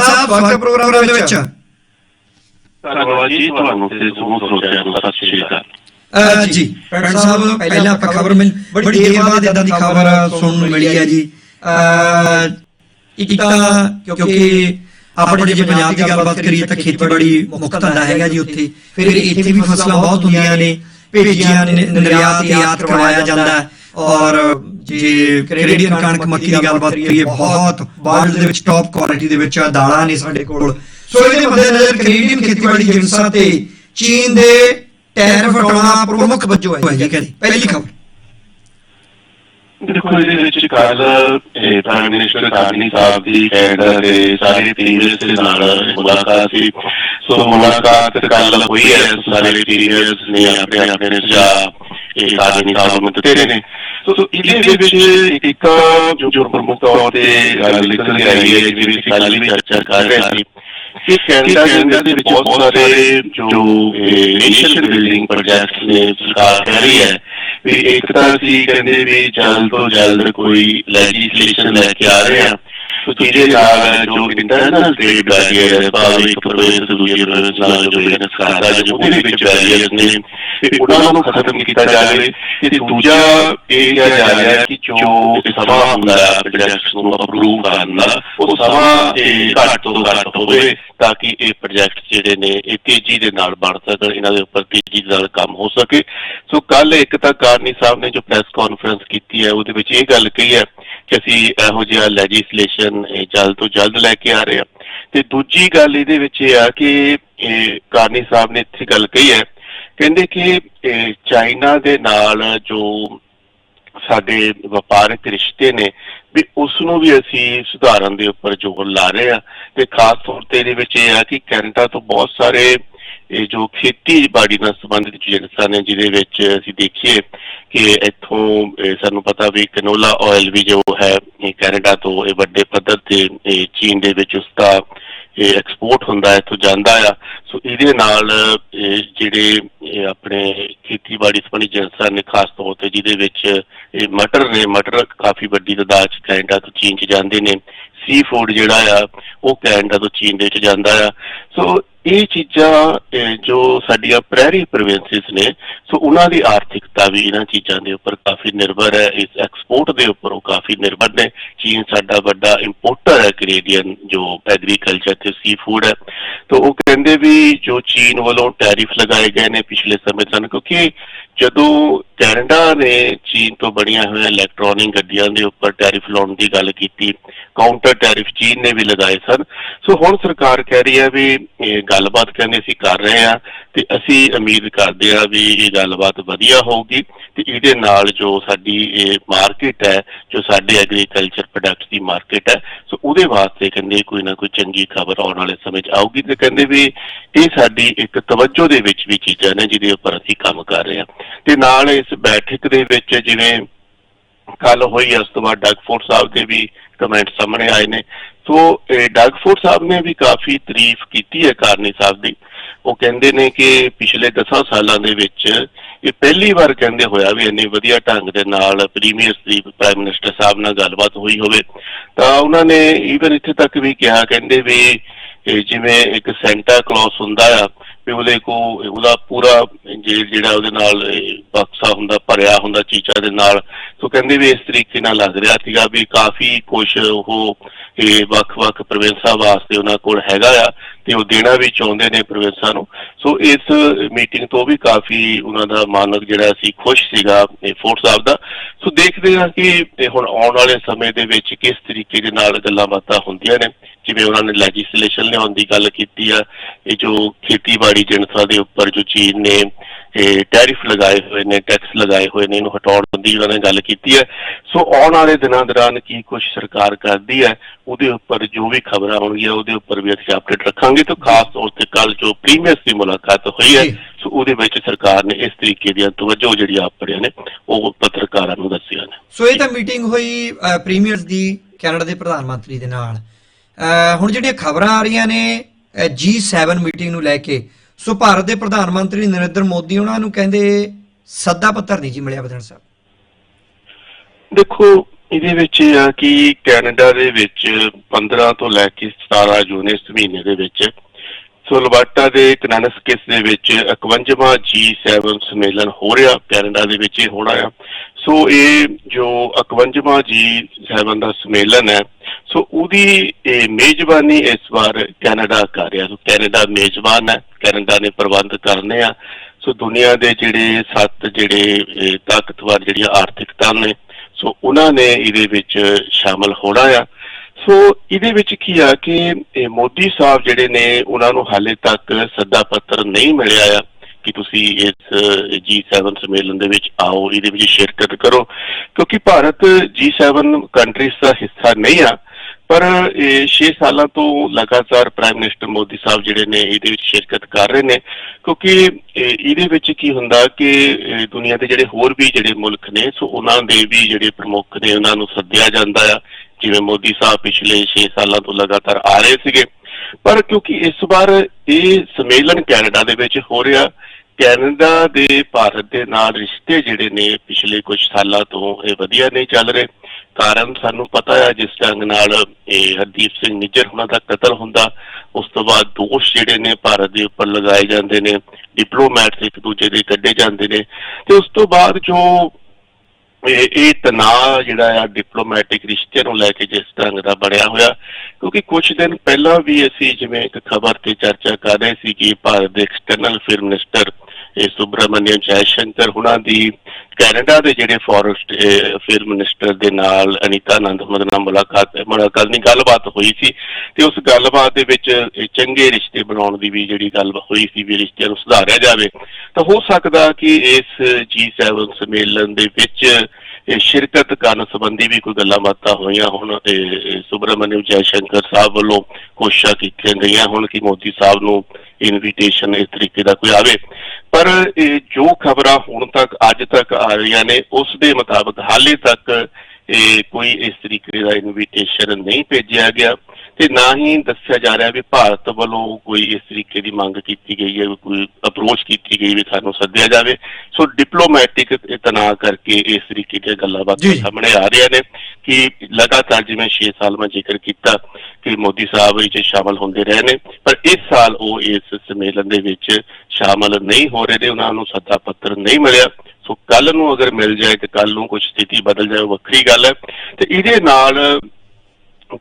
ਸਾਹਿਬ ਸਵਾਗਤ ਹੈ ਪ੍ਰੋਗਰਾਮ ਦੇ ਵਿੱਚ ਧੰਨਵਾਦ ਜੀ ਤੁਹਾਨੂੰ ਤੇ ਸਮੂਹ ਸਰੋਤਿਆਂ ਨੂੰ ਸਤਿ ਸ਼੍ਰੀ ਅਕਾਲ ਜੀ ਪੈਣ ਸਾਹਿਬ ਪਹਿਲਾਂ ਆਪਾਂ ਖਬਰ ਮਿਲ ਬੜੀ ਦੇਰ ਬਾਅਦ ਇਦਾਂ ਦੀ ਖਬਰ ਸੁਣਨ ਨੂੰ ਮਿਲੀ ਹੈ ਜੀ ਇੱਕ ਤਾਂ ਕਿਉਂਕਿ ਆਪਣੇ ਜੇ ਪੰਜਾਬ ਦੀ ਗੱਲਬਾਤ ਕਰੀਏ ਤਾਂ ਖੇਤੀਬਾੜੀ ਮੁੱਖ ਧੰਦਾ ਹੈਗਾ ਜੀ ਉੱਥੇ ਫਿਰ ਇੱਥੇ ਵੀ ਫਸਲਾਂ ਬਹੁਤ ਹੁੰਦੀਆਂ ਨੇ ਭੇਜੀਆਂ ਨੇ ਨਿਰਯਾਤ ਯਾਤ ਕਰਵਾਇਆ ਜਾਂਦਾ ਹੈ ਔਰ ਜੇ ਕੈਨੇਡੀਅਨ ਕਣਕ ਮੱਕੀ ਦੀ ਗੱਲਬਾਤ ਕਰੀਏ, ਬਹੁਤ ਵਰਲਡ ਦੇ ਵਿੱਚ ਟੌਪ ਕੁਆਲਿਟੀ ਦੇ ਵਿੱਚ ਦਾਲਾਂ ਨੇ ਸਾਡੇ ਕੋਲ। ਸੋ ਇਹਦੇ ਮੱਦੇਨਜ਼ਰ ਕੈਨੇਡੀਅਨ ਖੇਤੀਬਾੜੀ ਏਜੰਸਾਂ ਤੇ ਚੀਨ ਦੇ ਟੈਰਿਫ ਹਟਾਉਣਾ ਪ੍ਰਮੁੱਖ ਵਜੋਂ ਹੈ। ਜੀ ਕਹਿੰਦੇ ਪਹਿਲੀ ਖਬਰ। ਦੇਖੋ, ਇਹਦੇ ਵਿੱਚ ਕੱਲ ਪ੍ਰਾਈਮ ਮਿਨਿਸਟਰ ਕਾਰਨੀ ਸਾਹਿਬ ਦੀ ਕੈਨੇਡਾ ਦੇ ਸਾਰੇ ਟੀਮਸ ਦੇ ਨਾਲ ਮੁਲਾਕਾਤ ਸੀ। ਸੋ ਮੁਲਾਕਾਤ ਕੱਲ ਹੋਈ ਹੈ, ਸਾਰੇ ਟੀਮਸ ਨੇ ਆਪਣੇ ਆਪਣੇ ਸੁਝਾਅ ਇਹ ਨੇ ਸੋ ਸੋ ਇਹਦੇ ਵਿੱਚ ਇੱਕ ਜੋ ਜੋ ਪ੍ਰਮੁੱਖ ਤੌਰ ਤੇ ਗੱਲ ਨਿਕਲ ਕੇ ਆਈ ਹੈ ਜਿਹੜੀ ਅਸੀਂ ਕੱਲ ਵੀ ਚਰਚਾ ਕਰ ਰਹੇ ਸੀ ਕਿ ਕੈਨੇਡਾ ਦੇ ਵਿੱਚ ਬਹੁਤ ਸਾਰੇ ਜੋ ਨੇਸ਼ਨ ਬਿਲਡਿੰਗ ਪ੍ਰੋਜੈਕਟਸ ਨੇ ਸਰਕਾਰ ਕਰ ਰਹੀ ਹੈ ਵੀ ਇੱਕ ਤਾਂ ਅਸੀਂ ਕਹਿੰਦੇ ਵੀ ਜਲਦ ਤੋਂ ਜਲਦ ਕੋਈ ਲੈਜੀਸਲੇਸ਼ਨ ਲੈ ਕੇ ਆ ਰਹੇ ਆ ਸੋ ਨਾਲ ਜੋ ਇੰਟਰਨਲ ਟ੍ਰੇਡ ਬੈਰੀਅਰ ਹੈ ਭਾਵੇਂ ਇੱਕ ਪ੍ਰੋਵਿੰਸ ਦੂਜੀ ਪ੍ਰੋਵਿੰਸ ਨਾਲ ਜੋ ਬਿਜ਼ਨਸ ਕਰਦਾ ਜੋ ਉਹਦੇ ਵਿੱਚ ਬੈਰੀਅਰ ਨੇ ਤੇ ਉਹਨਾਂ ਨੂੰ ਖਤਮ ਕੀਤਾ ਜਾਵੇ ਤੇ ਦੂਜਾ ਇਹ ਕਿਹਾ ਜਾ ਰਿਹਾ ਹੈ ਕਿ ਜੋ ਸਮਾਂ ਹੁੰਦਾ ਹੈ ਪ੍ਰੋਜੈਕਟਸ ਨੂੰ ਅਪਰੂਵ ਕਰਨ ਦਾ ਉਹ ਸਮਾਂ ਇਹ ਘੱਟ ਤੋਂ ਘੱਟ ਹੋਵੇ ਤਾਂ ਕਿ ਇਹ ਪ੍ਰੋਜੈਕਟ ਜਿਹੜੇ ਨੇ ਇਹ ਤੇਜ਼ੀ ਦੇ ਨਾਲ ਬਣ ਸਕਣ ਇਹਨਾਂ ਦੇ ਉੱਪਰ ਤੇਜ਼ੀ ਨਾਲ ਕੰਮ ਹੋ ਸਕੇ ਸੋ ਕੱਲ ਇੱਕ ਤਾਂ ਕਾਰਨੀ ਸਾਹਿਬ ਨੇ ਜੋ ਪ੍ਰੈਸ ਕਾਨਫਰੰਸ ਕੀਤੀ ਹੈ ਉਹਦੇ ਵਿੱਚ ਇਹ ਗੱਲ ਕਹੀ ਹੈ ਕਿ ਅਸੀਂ ਇਹੋ ਜਿਹਾ ਲੈਜਿਸਲੇਸ਼ਨ ਜਲਦ ਤੋਂ ਜਲਦ ਲੈ ਕੇ ਆ ਰਹੇ ਹਾਂ। ਤੇ ਦੂਜੀ ਗੱਲ ਇਹਦੇ ਵਿੱਚ ਇਹ ਆ ਕਿ ਕਾਰਨੀ ਸਾਹਿਬ ਨੇ ਇੱਥੇ ਗੱਲ ਕਹੀ ਹੈ, ਕਹਿੰਦੇ ਕਿ ਚਾਈਨਾ ਦੇ ਨਾਲ ਜੋ ਸਾਡੇ ਵਪਾਰਕ ਰਿਸ਼ਤੇ ਨੇ, ਵੀ ਉਸ ਨੂੰ ਵੀ ਅਸੀਂ ਸੁਧਾਰਨ ਦੇ ਉੱਪਰ ਜ਼ੋਰ ਲਾ ਰਹੇ ਆ ਤੇ ਖਾਸ ਤੌਰ ਤੇ ਇਹਦੇ ਵਿੱਚ ਇਹ ਆ ਕਿ ਕੈਨੇਡਾ ਤੋਂ ਬਹੁਤ ਸਾਰੇ ਇਹ ਜੋ ਖੇਤੀਬਾੜੀ ਨਾਲ ਸੰਬੰਧਿਤ ਏਜੰਸਾਂ ਨੇ, ਜਿਹਦੇ ਵਿੱਚ ਅਸੀਂ ਦੇਖੀਏ ਕਿ ਇੱਥੋਂ ਸਾਨੂੰ ਪਤਾ ਵੀ ਕੈਨੋਲਾ ਆਇਲ ਵੀ ਜੋ ਹੈ ਕੈਨੇਡਾ ਤੋਂ ਇਹ ਵੱਡੇ ਪੱਧਰ ਤੇ ਚੀਨ ਦੇ ਵਿੱਚ ਉਸਦਾ ਇਹ ਐਕਸਪੋਰਟ ਹੁੰਦਾ ਇੱਥੋਂ ਜਾਂਦਾ ਆ। ਸੋ ਇਹਦੇ ਨਾਲ ਜਿਹੜੇ ਆਪਣੇ ਖੇਤੀਬਾੜੀ ਸੰਬੰਧੀ ਏਜੰਸਾਂ ਨੇ, ਖਾਸ ਤੌਰ ਤੇ ਜਿਹਦੇ ਵਿੱਚ ਇਹ ਮਟਰ ਨੇ, ਮਟਰ ਕਾਫੀ ਵੱਡੀ ਤਾਦਾਦ ਚ ਕੈਨੇਡਾ ਤੋਂ ਚੀਨ ਚ ਜਾਂਦੇ ਨੇ। ਸੀ ਫੂਡ ਜਿਹੜਾ ਆ, ਉਹ ਕੈਨੇਡਾ ਤੋਂ ਚੀਨ ਦੇ ਵਿੱਚ ਜਾਂਦਾ ਆ। ਸੋ ਇਹ ਚੀਜ਼ਾਂ ਜੋ ਸਾਡੀਆਂ ਪ੍ਰਾਇਰੀ ਪ੍ਰੋਵਿੰਸਿਸ ਨੇ, ਸੋ ਉਹਨਾਂ ਦੀ ਆਰਥਿਕਤਾ ਵੀ ਇਹਨਾਂ ਚੀਜ਼ਾਂ ਦੇ ਉੱਪਰ ਕਾਫੀ ਨਿਰਭਰ ਹੈ। ਇਸ ਐਕਸਪੋਰਟ ਦੇ ਉੱਪਰ ਉਹ ਕਾਫੀ ਨਿਰਭਰ ਨੇ। ਚੀਨ ਸਾਡਾ ਵੱਡਾ ਇੰਪੋਰਟਰ ਹੈ ਕੈਨੇਡੀਅਨ ਜੋ ਐਗਰੀਕਲਚਰ ਤੇ ਸੀ ਫੂਡ ਹੈ। ਤਾਂ ਉਹ ਕਹਿੰਦੇ ਵੀ ਜੋ ਚੀਨ ਵੱਲੋਂ ਟੈਰਿਫ ਲਗਾਏ ਗਏ ਨੇ ਪਿਛਲੇ ਸਮੇਂ ਸਨ ਕਿਉਂਕਿ ਜਦੋਂ ਕੈਨੇਡਾ ਨੇ ਚੀਨ ਤੋਂ ਬਣੀਆਂ ਹੋਈਆਂ ਇਲੈਕਟ੍ਰੋਨਿਕ ਗੱਡੀਆਂ ਦੇ ਉੱਪਰ ਟੈਰਿਫ ਲਾਉਣ ਦੀ ਗੱਲ ਕੀਤੀ ਕਾਊਂਟਰ ਟੈਰਿਫ ਚੀਨ ਨੇ ਵੀ ਲਗਾਏ ਸਨ। ਸੋ ਹੁਣ ਸਰਕਾਰ ਕਹਿ ਰਹੀ ਹੈ ਵੀ ਗੱਲਬਾਤ ਕਹਿੰਦੇ ਅਸੀਂ ਕਰ ਰਹੇ ਹਾਂ ਤੇ ਅਸੀਂ ਉਮੀਦ ਕਰਦੇ ਹਾਂ ਵੀ ਇਹ ਗੱਲਬਾਤ ਵਧੀਆ ਹੋਊਗੀ ਤੇ ਇਹਦੇ ਨਾਲ ਜੋ ਸਾਡੀ ਇਹ ਮਾਰਕੀਟ ਹੈ, ਜੋ ਸਾਡੇ ਐਗਰੀਕਲਚਰ ਪ੍ਰੋਡਕਟਸ ਦੀ ਮਾਰਕੀਟ ਹੈ, ਸੋ ਉਹਦੇ ਵਾਸਤੇ ਕਹਿੰਦੇ ਕੋਈ ਨਾ ਕੋਈ ਚੰਗੀ ਖਬਰ ਆਉਣ ਵਾਲੇ ਸਮੇਂ 'ਚ ਆਊਗੀ ਤੇ ਕਹਿੰਦੇ ਵੀ ਇਹ ਸਾਡੀ ਇੱਕ ਤਵੱਜੋ ਦੇ ਵਿੱਚ ਵੀ ਚੀਜ਼ਾਂ ਨੇ ਜਿਹਦੇ ਉੱਪਰ ਅਸੀਂ ਕੰਮ ਕਰ ਰਹੇ ਹਾਂ। ਤੇ ਨਾਲ ਇਸ ਬੈਠਕ ਦੇ ਵਿੱਚ ਜਿਵੇਂ ਕੱਲ ਹੋਈ ਉਸ ਤੋਂ ਬਾਅਦ ਡਾਕਫੋਰ ਸਾਹਿਬ ਦੇ ਵੀ ਕਮੈਂਟ ਸਾਹਮਣੇ ਆਏ ਨੇ। ਸੋ ਇਹ ਸਾਹਿਬ ਨੇ ਵੀ ਕਾਫੀ ਤਾਰੀਫ ਕੀਤੀ ਹੈ ਕਾਰਨੀ ਸਾਹਿਬ ਦੀ। ਉਹ ਕਹਿੰਦੇ ਨੇ ਕਿ ਪਿਛਲੇ 10 ਸਾਲਾਂ ਦੇ ਵਿੱਚ ਇਹ ਪਹਿਲੀ ਵਾਰ ਕਹਿੰਦੇ ਹੋਇਆ ਵੀ ਇੰਨੀ ਵਧੀਆ ਢੰਗ ਦੇ ਨਾਲ ਪ੍ਰੀਮੀਅਰ ਦੀ ਪ੍ਰਾਈਮ ਮਿਨਿਸਟਰ ਸਾਹਿਬ ਨਾਲ ਗੱਲਬਾਤ ਹੋਈ ਹੋਵੇ। ਤਾਂ ਉਹਨਾਂ ਨੇ ਈਵਨ ਇੱਥੇ ਤੱਕ ਵੀ ਕਿਹਾ, ਕਹਿੰਦੇ ਵੀ ਜਿਵੇਂ ਇੱਕ ਸੈਂਟਾ ਕਲੌਸ ਹੁੰਦਾ ਆ ਵੀ ਉਹਦੇ ਕੋ ਉਹਦਾ ਪੂਰਾ ਜੇ- ਜਿਹੜਾ ਉਹਦੇ ਨਾਲ ਬਕਸਾ ਹੁੰਦਾ, ਭਰਿਆ ਹੁੰਦਾ, ਚੀਚਾ ਦੇ ਨਾਲ। ਸੋ ਕਹਿੰਦੇ ਵੀ ਇਸ ਤਰੀਕੇ ਨਾਲ ਲੱਗ ਰਿਹਾ ਸੀਗਾ ਵੀ ਕਾਫੀ ਕੁਝ ਉਹ, ਇਹ ਵੱਖ-ਵੱਖ ਪ੍ਰੋਵਿੰਸਾਂ ਵਾਸਤੇ ਉਹਨਾਂ ਕੋਲ ਹੈਗਾ ਆ। ਤੇ ਉਹ ਦੇਣਾ ਵੀ ਚਾਹੁੰਦੇ ਨੇ ਪ੍ਰੋਵਿੰਸਾਂ ਨੂੰ। ਸੋ ਇਸ ਮੀਟਿੰਗ ਤੋਂ ਵੀ ਕਾਫੀ ਉਹਨਾਂ ਦਾ ਮਾਨਕ ਜਿਹੜਾ ਸੀ, ਖੁਸ਼ ਸੀਗਾ ਇਹ ਫੋਰਟ ਸਾਹਿਬ ਦਾ। ਸੋ ਦੇਖਦੇ ਹਾਂ ਕਿ ਹੁਣ ਆਉਣ ਵਾਲੇ ਸਮੇਂ ਦੇ ਵਿੱਚ ਕਿਸ ਤਰੀਕੇ ਦੇ ਨਾਲ ਗੱਲਾਂ ਬਾਤਾਂ ਹੁੰਦੀਆਂ ਨੇ। ਜਿਵੇਂ ਉਹਨਾਂ ਨੇ ਲੈਜਿਸਲੇਸ਼ਨ ਲਿਆਉਣ ਦੀ ਗੱਲ ਕੀਤੀ ਆ, ਇਹ ਜੋ ਖੇਤੀਬਾੜੀ ਜਨਤਾ ਦੇ ਉੱਪਰ ਜੋ ਚੀਨ ਨੇ ਇਹ ਟੈਰਿਫ ਲਗਾਏ ਹੋਏ ਨੇ ਟੈਕਸ ਲਗਾਏ ਹੋਏ ਨੇ ਇਹਨੂੰ ਹਟਾਉਣ ਦੀ ਉਹਨਾਂ ਨੇ ਗੱਲ ਕੀਤੀ ਹੈ। ਸੋ ਆਉਣ ਵਾਲੇ ਦਿਨਾਂ ਦੌਰਾਨ ਕੀ ਕੁਝ ਸਰਕਾਰ ਕਰਦੀ ਹੈ ਉਹਦੇ ਉੱਪਰ ਜੋ ਵੀ ਖਬਰਾਂ ਆਉਣਗੀਆਂ ਉਹਦੇ ਉੱਪਰ ਵੀ ਅਸੀਂ ਅਪਡੇਟ ਰੱਖਾਂਗੇ ਤੇ ਖਾਸ ਤੌਰ ਤੇ ਕੱਲ ਜੋ ਪ੍ਰੀਮੀਅਰ ਦੀ ਮੁਲਾਕਾਤ ਹੋਈ ਹੈ। ਸੋ ਉਹਦੇ ਵਿੱਚ ਸਰਕਾਰ ਨੇ ਇਸ ਤਰੀਕੇ ਦੀਆਂ ਤਵੱਜੋ ਜਿਹੜੀ ਆਪਣੀਆਂ ਨੇ ਉਹ ਪੱਤਰਕਾਰਾਂ ਨੂੰ ਦੱਸੀਆਂ ਨੇ। ਸੋ ਇਹ ਤਾਂ ਮੀਟਿੰਗ ਹੋਈ ਪ੍ਰੀਮੀਅਰਸ ਦੀ ਕੈਨੇਡਾ ਦੇ ਪ੍ਰਧਾਨ ਮੰਤਰੀ ਦੇ ਨਾਲ। ਹੁਣ ਜਿਹੜੀਆਂ ਖਬਰਾਂ ਆ ਰਹੀਆਂ ਨੇ G7 ਮੀਟਿੰਗ ਨੂੰ ਲੈ ਕੇ ਸੋ ਭਾਰਤ ਦੇ ਪ੍ਰਧਾਨ ਮੰਤਰੀ ਨਰਿੰਦਰ ਮੋਦੀ ਉਹਨਾਂ ਨੂੰ ਕਹਿੰਦੇ ਸੱਦਾ ਪੱਤਰ ਨਹੀਂ ਜੀ ਮਿਲਿਆ ਬਦਨ ਸਾਹਿਬ ਦੇਖੋ, ਇਹਦੇ ਵਿੱਚ ਇਹ ਆ ਕਿ ਕੈਨੇਡਾ ਦੇ ਵਿੱਚ 15 ਤੋਂ ਲੈ ਕੇ 17 ਜੂਨ ਇਸ ਮਹੀਨੇ ਦੇ ਵਿੱਚ ਸੋਲਵਾਟਾ ਦੇ ਕਨਾਨਸਕਿਸ ਦੇ ਵਿੱਚ 51ਵਾਂ G7 ਸੰਮੇਲਨ ਹੋ ਰਿਹਾ, ਕੈਨੇਡਾ ਦੇ ਵਿੱਚ ਇਹ ਹੋਣਾ ਆ। ਸੋ ਇਹ ਜੋ 51ਵਾਂ G7 ਦਾ ਸੰਮੇਲਨ ਹੈ ਸੋ ਉਹਦੀ, ਇਹ ਮੇਜ਼ਬਾਨੀ ਇਸ ਵਾਰ ਕੈਨੇਡਾ ਕਰ ਰਿਹਾ। ਸੋ ਕੈਨੇਡਾ ਮੇਜ਼ਬਾਨ ਹੈ, ਕੈਨੇਡਾ ਨੇ ਪ੍ਰਬੰਧ ਕਰਨੇ ਆ। ਸੋ ਦੁਨੀਆ ਦੇ ਜਿਹੜੇ ਸੱਤ ਜਿਹੜੇ ਤਾਕਤਵਰ ਜਿਹੜੀਆਂ ਆਰਥਿਕਤਾ ਨੇ, ਸੋ ਉਹਨਾਂ ਨੇ ਇਹਦੇ ਵਿੱਚ ਸ਼ਾਮਲ ਹੋਣਾ ਆ। ਸੋ ਇਹਦੇ ਵਿੱਚ ਕੀ ਆ ਕਿ ਮੋਦੀ ਸਾਹਿਬ ਜਿਹੜੇ ਨੇ, ਉਹਨਾਂ ਨੂੰ ਹਾਲੇ ਤੱਕ ਸੱਦਾ ਪੱਤਰ ਨਹੀਂ ਮਿਲਿਆ ਆ ਕਿ ਤੁਸੀਂ ਇਸ G7 ਸੰਮੇਲਨ ਦੇ ਵਿੱਚ ਆਓ, ਇਹਦੇ ਵਿੱਚ ਸ਼ਿਰਕਤ ਕਰੋ। ਕਿਉਂਕਿ ਭਾਰਤ G7 ਕੰਟਰੀਜ਼ ਦਾ ਹਿੱਸਾ ਨਹੀਂ ਆ। ਪਰ ਇਹ 6 ਸਾਲਾਂ ਤੋਂ ਲਗਾਤਾਰ ਪ੍ਰਾਈਮ ਮਿਨਿਸਟਰ ਮੋਦੀ ਸਾਹਿਬ ਜਿਹੜੇ ਨੇ ਇਹਦੇ ਵਿੱਚ ਸ਼ਿਰਕਤ ਕਰ ਰਹੇ ਨੇ, ਕਿਉਂਕਿ ਇਹਦੇ ਵਿੱਚ ਕੀ ਹੁੰਦਾ ਕਿ ਇਹ ਦੁਨੀਆ ਦੇ ਜਿਹੜੇ ਹੋਰ ਵੀ ਜਿਹੜੇ ਮੁਲਕ ਨੇ, ਸੋ ਉਹਨਾਂ ਦੇ ਵੀ ਜਿਹੜੇ ਪ੍ਰਮੁੱਖ ਨੇ, ਉਹਨਾਂ ਨੂੰ ਸੱਦਿਆ ਜਾਂਦਾ ਆ, ਜਿਵੇਂ ਮੋਦੀ ਸਾਹਿਬ ਪਿਛਲੇ 6 ਸਾਲਾਂ ਤੋਂ ਲਗਾਤਾਰ ਆ ਰਹੇ ਸੀਗੇ। ਪਰ ਕਿਉਂਕਿ ਇਸ ਵਾਰ ਇਹ ਸੰਮੇਲਨ ਕੈਨੇਡਾ ਦੇ ਵਿੱਚ ਹੋ ਰਿਹਾ, ਕੈਨੇਡਾ ਦੇ ਭਾਰਤ ਦੇ ਨਾਲ ਰਿਸ਼ਤੇ ਜਿਹੜੇ ਨੇ ਪਿਛਲੇ ਕੁਝ ਸਾਲਾਂ ਤੋਂ ਇਹ ਵਧੀਆ ਨਹੀਂ ਚੱਲ ਰਹੇ। ਕਾਰਨ ਸਾਨੂੰ ਪਤਾ ਹੈ ਜਿਸ ਢੰਗ ਨਾਲ ਇਹ ਹਰਦੀਪ ਸਿੰਘ ਨਿੱਜਰ ਉਹਨਾਂ ਦਾ ਕਤਲ ਹੁੰਦਾ, ਉਸ ਤੋਂ ਬਾਅਦ ਦੋਸ਼ ਜਿਹੜੇ ਨੇ ਭਾਰਤ ਦੇ ਉੱਪਰ ਲਗਾਏ ਜਾਂਦੇ ਨੇ ਡਿਪਲੋਮੈਟਸ ਇੱਕ ਦੂਜੇ ਦੇ ਕੱਢੇ ਜਾਂਦੇ ਨੇ, ਤੇ ਉਸ ਤੋਂ ਬਾਅਦ ਜੋ ਇਹ ਤਣਾਅ ਜਿਹੜਾ ਆ ਡਿਪਲੋਮੈਟਿਕ ਰਿਸ਼ਤੇ ਨੂੰ ਲੈ ਕੇ ਜਿਸ ਢੰਗ ਦਾ ਬਣਿਆ ਹੋਇਆ, ਕਿਉਂਕਿ ਕੁਝ ਦਿਨ ਪਹਿਲਾਂ ਵੀ ਅਸੀਂ ਜਿਵੇਂ ਇੱਕ ਖਬਰ ਤੇ ਚਰਚਾ ਕਰ ਰਹੇ ਸੀ ਕਿ ਭਾਰਤ ਦੇ ਐਕਸਟਰਨਲ ਅਫੇਅਰ ਮਿਨਿਸਟਰ ਇਹ ਸੁਬਰਾਮਨਿਅਮ ਜੈਸ਼ੰਕਰ ਹੁਣਾਂ ਦੀ ਕੈਨੇਡਾ ਦੇ ਜਿਹੜੇ ਫੋਰੈਸਟ ਅਫੇਅਰ ਮਿਨਿਸਟਰ ਦੇ ਨਾਲ ਅਨੀਤਾ ਆਨੰਦ ਮਦ ਨਾਲ ਮੁਲਾਕਾਤ ਮੁਲਾਕਾਤ ਨਹੀਂ, ਗੱਲਬਾਤ ਹੋਈ ਸੀ ਤੇ ਉਸ ਗੱਲਬਾਤ ਦੇ ਵਿੱਚ ਚੰਗੇ ਰਿਸ਼ਤੇ ਬਣਾਉਣ ਦੀ ਵੀ ਜਿਹੜੀ ਗੱਲ ਹੋਈ ਸੀ ਵੀ ਰਿਸ਼ਤਿਆਂ ਨੂੰ ਸੁਧਾਰਿਆ ਜਾਵੇ, ਤਾਂ ਹੋ ਸਕਦਾ ਕਿ ਇਸ G7 ਸੰਮੇਲਨ ਦੇ ਵਿੱਚ ਇਹ ਸ਼ਿਰਕਤ ਕਰਨ ਸੰਬੰਧੀ ਵੀ ਕੋਈ ਗੱਲਾਂ ਬਾਤਾਂ ਹੋਈਆਂ ਹੁਣ ਸੁਬਰਾਮਨਿਅਮ ਜੈਸ਼ੰਕਰ ਸਾਹਿਬ ਵੱਲੋਂ ਕੋਸ਼ਿਸ਼ਾਂ ਕੀਤੀਆਂ ਗਈਆਂ ਹੁਣ ਕਿ ਮੋਦੀ ਸਾਹਿਬ ਨੂੰ ਇਨਵੀਟੇਸ਼ਨ ਇਸ ਤਰੀਕੇ ਦਾ ਕੋਈ ਆਵੇ। ਪਰ ਇਹ ਜੋ ਖਬਰਾਂ ਹੁਣ ਤੱਕ ਅੱਜ ਤੱਕ ਆ ਰਹੀਆਂ ਨੇ ਉਸ ਦੇ ਮੁਤਾਬਕ ਹਾਲੇ ਤੱਕ ਇਹ ਕੋਈ ਇਸ ਤਰੀਕੇ ਦਾ ਇਨਵੀਟੇਸ਼ਨ ਨਹੀਂ ਭੇਜਿਆ ਗਿਆ ਤੇ ਨਾ ਹੀ ਦੱਸਿਆ ਜਾ ਰਿਹਾ ਵੀ ਭਾਰਤ ਵੱਲੋਂ ਕੋਈ ਇਸ ਤਰੀਕੇ ਦੀ ਮੰਗ ਕੀਤੀ ਗਈ ਹੈ ਕੋਈ ਅਪਰੋਚ ਕੀਤੀ ਗਈ ਵੀ ਸਾਨੂੰ ਸੱਦਿਆ ਜਾਵੇ ਸੋ ਡਿਪਲੋਮੈਟਿਕ ਤਣਾਅ ਕਰਕੇ ਇਸ ਤਰੀਕੇ ਦੀਆਂ ਗੱਲਾਂ ਬਾਤਾਂ। ਸਾਹਮਣੇ ਆ ਰਹੀਆਂ ਨੇ ਕਿ ਲਗਾਤਾਰ ਜਿਵੇਂ 6 ਸਾਲ ਮੈਂ ਜ਼ਿਕਰ ਕੀਤਾ ਕਿ ਮੋਦੀ ਸਾਹਿਬ ਵਿੱਚ ਸ਼ਾਮਲ ਹੁੰਦੇ ਰਹੇ ਨੇ, ਪਰ ਇਸ ਸਾਲ ਉਹ ਇਸ ਸੰਮੇਲਨ ਦੇ ਵਿੱਚ ਸ਼ਾਮਲ ਨਹੀਂ ਹੋ ਰਹੇ ਨੇ, ਉਹਨਾਂ ਨੂੰ ਸੱਦਾ ਪੱਤਰ ਨਹੀਂ ਮਿਲਿਆ। ਸੋ ਕੱਲ ਨੂੰ ਅਗਰ ਮਿਲ ਜਾਏ ਤੇ ਕੱਲ ਨੂੰ ਕੁਝ ਸਥਿਤੀ ਬਦਲ ਜਾਏ ਵੱਖਰੀ ਗੱਲ ਹੈ। ਤੇ ਇਹਦੇ ਨਾਲ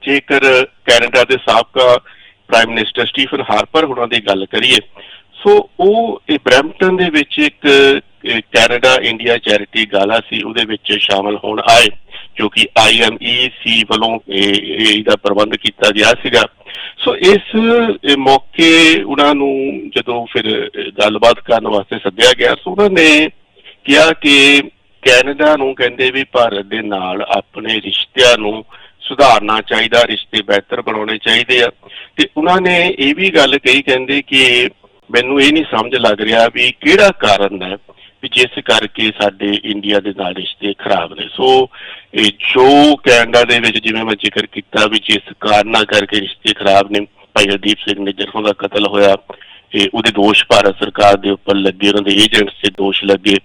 ਜੇਕਰ ਕੈਨੇਡਾ ਦੇ ਸਾਬਕਾ ਪ੍ਰਾਈਮ ਮਿਨਿਸਟਰ ਸਟੀਫਨ ਹਾਰਪਰ ਹੁਣਾਂ ਦੀ ਗੱਲ ਕਰੀਏ, ਸੋ ਉਹ ਇਹ ਬ੍ਰੈਂਪਟਨ ਦੇ ਵਿੱਚ ਇੱਕ ਕੈਨੇਡਾ ਇੰਡੀਆ ਚੈਰਿਟੀ ਗਾਲਾ ਸੀ, ਉਹਦੇ ਵਿੱਚ ਸ਼ਾਮਲ ਹੋਣ ਆਏ। ਜੋ ਕਿ IMEC ਵੱਲੋਂ ਇਹ, ਇਹ- ਇਹਦਾ ਪ੍ਰਬੰਧ ਕੀਤਾ ਗਿਆ ਸੀਗਾ। ਸੋ ਇਸ ਮੌਕੇ ਉਹਨਾਂ ਨੂੰ ਜਦੋਂ ਫਿਰ ਗੱਲਬਾਤ ਕਰਨ ਵਾਸਤੇ ਸੱਦਿਆ ਗਿਆ, ਸੋ ਉਹਨਾਂ ਨੇ ਕਿਹਾ ਕਿ ਕੈਨੇਡਾ ਨੂੰ ਕਹਿੰਦੇ ਵੀ ਭਾਰਤ ਦੇ ਨਾਲ ਆਪਣੇ ਰਿਸ਼ਤਿਆਂ ਨੂੰ ਸੁਧਾਰਨਾ ਚਾਹੀਦਾ, ਰਿਸ਼ਤੇ ਬਿਹਤਰ ਬਣਾਉਣੇ ਚਾਹੀਦੇ ਆ। ਤੇ ਉਹਨਾਂ ਨੇ ਇਹ ਵੀ ਗੱਲ ਕਹੀ, ਕਹਿੰਦੇ ਕਿ ਮੈਨੂੰ ਇਹ ਨਹੀਂ ਸਮਝ ਲੱਗ ਰਿਹਾ ਵੀ ਕਿਹੜਾ ਕਾਰਨ ਹੈ ਜਿਸ ਕਰਕੇ ਸਾਡੇ ਇੰਡੀਆ ਦੇ ਨਾਲ ਰਿਸ਼ਤੇ ਖਰਾਬ ਨੇ। ਸੋ ਇਹ ਜੋ ਕੈਨੇਡਾ ਦੇ ਵਿੱਚ ਜਿਵੇਂ ਮੈਂ ਜ਼ਿਕਰ ਕੀਤਾ ਵੀ ਜਿਸ ਕਾਰਨਾਂ ਕਰਕੇ ਰਿਸ਼ਤੇ ਖਰਾਬ ਨੇ, ਭਾਈ ਹਰਦੀਪ ਸਿੰਘ ਨਿੱਜਰ ਦਾ ਕਤਲ ਹੋਇਆ, ਇਹ ਉਹਦੇ ਦੋਸ਼ ਭਾਰਤ ਸਰਕਾਰ ਦੇ ਉੱਪਰ ਲੱਗੇ, ਉਹਨਾਂ ਦੇ ਏਜੰਟਸ ਤੇ ਦੋਸ਼ ਲੱਗੇ।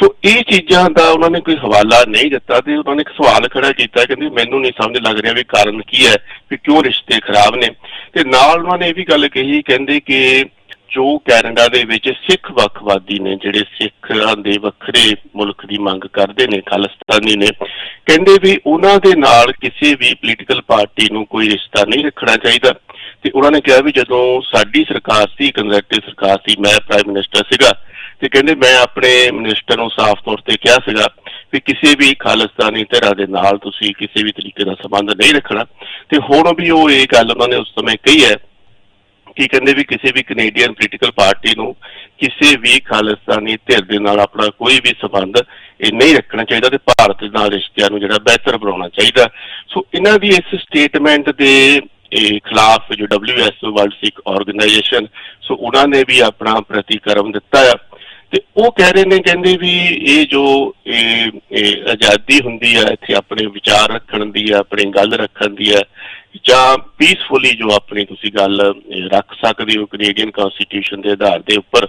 ਸੋ ਇਹ ਚੀਜ਼ਾਂ ਦਾ ਉਹਨਾਂ ਨੇ ਕੋਈ ਹਵਾਲਾ ਨਹੀਂ ਦਿੱਤਾ ਤੇ ਉਹਨਾਂ ਨੇ ਇੱਕ ਸਵਾਲ ਖੜਾ ਕੀਤਾ, ਕਹਿੰਦੇ ਮੈਨੂੰ ਨਹੀਂ ਸਮਝ ਲੱਗ ਰਿਹਾ ਵੀ ਕਾਰਨ ਕੀ ਹੈ, ਵੀ ਕਿਉਂ ਰਿਸ਼ਤੇ ਖਰਾਬ ਨੇ। ਤੇ ਨਾਲ ਉਹਨਾਂ ਨੇ ਇਹ ਵੀ ਗੱਲ ਕਹੀ, ਕਹਿੰਦੇ ਕਿ ਜੋ ਕੈਨੇਡਾ ਦੇ ਵਿੱਚ ਸਿੱਖ ਵੱਖਵਾਦੀ ਨੇ, ਜਿਹੜੇ ਸਿੱਖਾਂ ਦੇ ਵੱਖਰੇ ਮੁਲਕ ਦੀ ਮੰਗ ਕਰਦੇ ਨੇ, ਖਾਲਿਸਤਾਨੀ ਨੇ, ਕਹਿੰਦੇ ਵੀ ਉਹਨਾਂ ਦੇ ਨਾਲ ਕਿਸੇ ਵੀ ਪੋਲੀਟੀਕਲ ਪਾਰਟੀ ਨੂੰ ਕੋਈ ਰਿਸ਼ਤਾ ਨਹੀਂ ਰੱਖਣਾ ਚਾਹੀਦਾ। ਤੇ ਉਹਨਾਂ ਨੇ ਕਿਹਾ ਵੀ ਜਦੋਂ ਸਾਡੀ ਸਰਕਾਰ ਸੀ ਕੰਜ਼ਰਵੇਟਿਵ ਸਰਕਾਰ ਸੀ, ਮੈਂ ਪ੍ਰਾਈਮ ਮਿਨਿਸਟਰ ਸੀਗਾ, ਤੇ ਕਹਿੰਦੇ ਮੈਂ ਆਪਣੇ ਮਿਨਿਸਟਰ ਨੂੰ ਸਾਫ਼ ਤੌਰ ਤੇ ਕਿਹਾ ਸੀਗਾ ਵੀ ਕਿਸੇ ਵੀ ਖਾਲਿਸਤਾਨੀ ਧਿਰਾਂ ਦੇ ਨਾਲ ਤੁਸੀਂ ਕਿਸੇ ਵੀ ਤਰੀਕੇ ਦਾ ਸੰਬੰਧ ਨਹੀਂ ਰੱਖਣਾ। ਤੇ ਹੁਣ ਵੀ ਉਹ ਇਹ ਗੱਲ ਉਹਨਾਂ ਨੇ ਉਸ ਸਮੇਂ ਕਹੀ ਹੈ ਕੀ ਕਹਿੰਦੇ ਵੀ ਕਿਸੇ ਵੀ ਕੈਨੇਡੀਅਨ ਪੋਲੀਟੀਕਲ ਪਾਰਟੀ ਨੂੰ ਕਿਸੇ ਵੀ ਖਾਲਿਸਤਾਨੀ ਧਿਰ ਦੇ ਨਾਲ ਆਪਣਾ ਕੋਈ ਵੀ ਸਬੰਧ ਇਹ ਨਹੀਂ ਰੱਖਣਾ ਚਾਹੀਦਾ ਤੇ ਭਾਰਤ ਦੇ ਨਾਲ ਰਿਸ਼ਤਿਆਂ ਨੂੰ ਜਿਹੜਾ ਬਿਹਤਰ ਬਣਾਉਣਾ ਚਾਹੀਦਾ। ਸੋ ਇਹਨਾਂ ਦੀ ਇਸ ਸਟੇਟਮੈਂਟ ਦੇ ਖਿਲਾਫ ਜੋ WSO world Sikh organisation so ਉਹਨਾਂ ਨੇ ਵੀ ਆਪਣਾ ਪ੍ਰਤੀਕਰਮ ਦਿੱਤਾ ਆ। ਤੇ ਉਹ ਕਹਿ ਰਹੇ ਨੇ, ਕਹਿੰਦੇ ਵੀ ਇਹ ਜੋ ਆਜ਼ਾਦੀ ਹੁੰਦੀ ਆ, ਇੱਥੇ ਆਪਣੇ ਵਿਚਾਰ ਰੱਖਣ ਦੀ ਹੈ ਆਪਣੀ ਗੱਲ ਰੱਖਣ ਦੀ ਹੈ ਜਾਂ ਪੀਸਫੁਲੀ ਜੋ ਆਪਣੀ ਤੁਸੀਂ ਗੱਲ ਰੱਖ ਸਕਦੇ ਹੋ ਕੈਨੇਡੀਅਨ ਕਨਸਟੀਟਿਊਸ਼ਨ ਦੇ ਆਧਾਰ ਦੇ ਉੱਪਰ,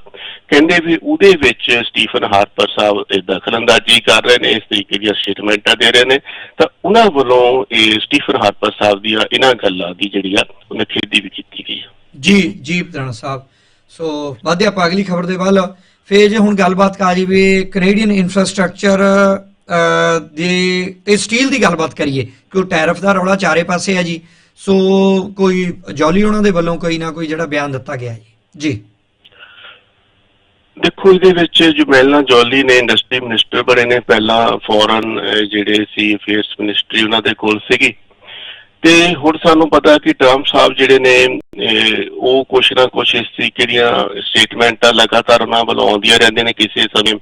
ਕਹਿੰਦੇ ਵੀ ਉਹਦੇ ਵਿੱਚ ਸਟੀਫਨ ਹਾਰਪਰ ਸਾਹਿਬ ਦਖਲਅੰਦਾਜ਼ੀ ਕਰ ਰਹੇ ਨੇ, ਇਸ ਤਰੀਕੇ ਦੀਆਂ ਸਟੇਟਮੈਂਟਾਂ ਦੇ ਰਹੇ ਨੇ, ਤਾਂ ਉਹਨਾਂ ਵੱਲੋਂ ਇਹ ਸਟੀਫਨ ਹਾਰਪਰ ਸਾਹਿਬ ਦੀਆਂ ਇਹਨਾਂ ਗੱਲਾਂ ਦੀ ਜਿਹੜੀ ਆ ਉਹ ਨਿਖੇਧੀ ਵੀ ਕੀਤੀ ਗਈ ਜੀ ਜੀ, ਪ੍ਰਧਾਨ ਸਾਹਿਬ। ਸੋ ਵਾਧਿਆ ਆਪਾਂ ਖਬਰ ਦੇ ਵੱਲ। ਫੇਰ ਜੇ ਹੁਣ ਗੱਲਬਾਤ ਕਾ ਵੀ ਕੈਨੇਡੀਅਨ ਇਨਫਰਾਸਟ੍ਰਕਚਰ ਦੇ, ਤੇ ਸਟੀਲ ਦੀ ਗੱਲਬਾਤ ਕਰੀਏ, ਕਿ ਉਹ ਦਾ ਰੌਲਾ ਚਾਰੇ ਪਾਸੇ ਹੈ ਜੀ। ਸੋ, ਕੋਈ ਜੌਲੀ ਉਹਨਾਂ ਦੇ ਵੱਲੋਂ ਕੋਈ ਨਾ ਕੋਈ ਜਿਹੜਾ ਬਿਆਨ ਦਿੱਤਾ ਗਿਆ ਜੀ। ਜੀ। ਦੇਖੋ, ਇਹਦੇ ਵਿੱਚ ਜੋ ਮੈਲਨਾ ਨੇ ਇੰਡਸਟਰੀ ਮਿਨਿਸਟਰ ਬਣੇ ਨੇ, ਪਹਿਲਾਂ ਫੋਰਨ ਜਿਹੜੇ ਸੀ ਅਫੇਅਰਸ ਮਿਨਿਸਟਰੀ ਉਹਨਾਂ ਦੇ ਕੋਲ ਸੀਗੀ। ਤੇ ਹੁਣ ਸਾਨੂੰ ਪਤਾ ਕਿ ਟਰੰਪ ਸਾਹਿਬ ਜਿਹੜੇ ਨੇ ਉਹ ਕੁਛ ਨਾ ਕੁਛ ਇਸ ਤਰੀਕੇ ਦੀਆਂ ਸਟੇਟਮੈਂਟਾਂ ਲਗਾਤਾਰ ਉਹਨਾਂ ਵੱਲੋਂ ਆਉਂਦੀਆਂ ਰਹਿੰਦੀਆਂ ਨੇ ਕਿਸੇ ਸਮੇਂ।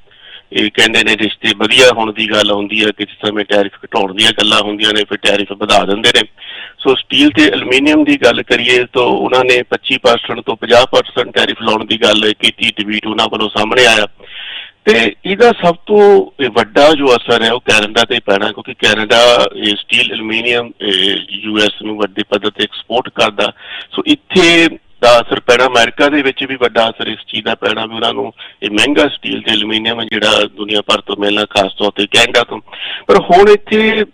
ਇਹ ਕਹਿੰਦੇ ਨੇ ਰਿਸ਼ਤੇ ਵਧੀਆ ਹੋਣ ਦੀ ਗੱਲ ਹੁੰਦੀ ਹੈ ਕਿਸੇ ਸਮੇਂ ਟੈਰਿਫ ਘਟਾਉਣ ਦੀਆਂ ਗੱਲਾਂ ਹੁੰਦੀਆਂ ਨੇ, ਫਿਰ ਟੈਰਿਫ ਵਧਾ ਦਿੰਦੇ ਨੇ। ਸੋ ਸਟੀਲ ਤੇ ਐਲੂਮੀਨੀਅਮ ਦੀ ਗੱਲ ਕਰੀਏ ਤਾਂ ਉਹਨਾਂ ਨੇ 25% ਤੋਂ 50% ਟੈਰਿਫ ਲਾਉਣ ਦੀ ਗੱਲ ਕੀਤੀ ਟਵੀਟ ਉਹਨਾਂ ਵੱਲੋਂ ਸਾਹਮਣੇ ਆਇਆ। ਤੇ ਇਹਦਾ ਸਭ ਤੋਂ ਵੱਡਾ ਜੋ ਅਸਰ ਹੈ ਉਹ ਕੈਨੇਡਾ ਤੇ ਪੈਣਾ, ਕਿਉਂਕਿ ਕੈਨੇਡਾ ਇਹ ਸਟੀਲ ਐਲੂਮੀਨੀਅਮ ਯੂਐਸ ਨੂੰ ਵੱਡੇ ਪੱਧਰ ਤੇ ਐਕਸਪੋਰਟ ਕਰਦਾ। ਸੋ ਇੱਥੇ ਦਾ ਅਸਰ ਪੈਣਾ, ਅਮਰੀਕਾ ਦੇ ਵਿੱਚ ਵੀ ਵੱਡਾ ਅਸਰ ਇਸ ਚੀਜ਼ ਦਾ ਪੈਣਾ ਵੀ ਉਹਨਾਂ ਨੂੰ ਇਹ ਮਹਿੰਗਾ ਸਟੀਲ ਤੇ ਐਲੂਮੀਨੀਅਮ ਜਿਹੜਾ ਦੁਨੀਆ ਭਰ ਤੋਂ ਮਿਲਣਾ, ਖਾਸ ਤੌਰ ਤੇ ਕੈਨੇਡਾ ਤੋਂ। ਪਰ ਹੁਣ ਇੱਥੇ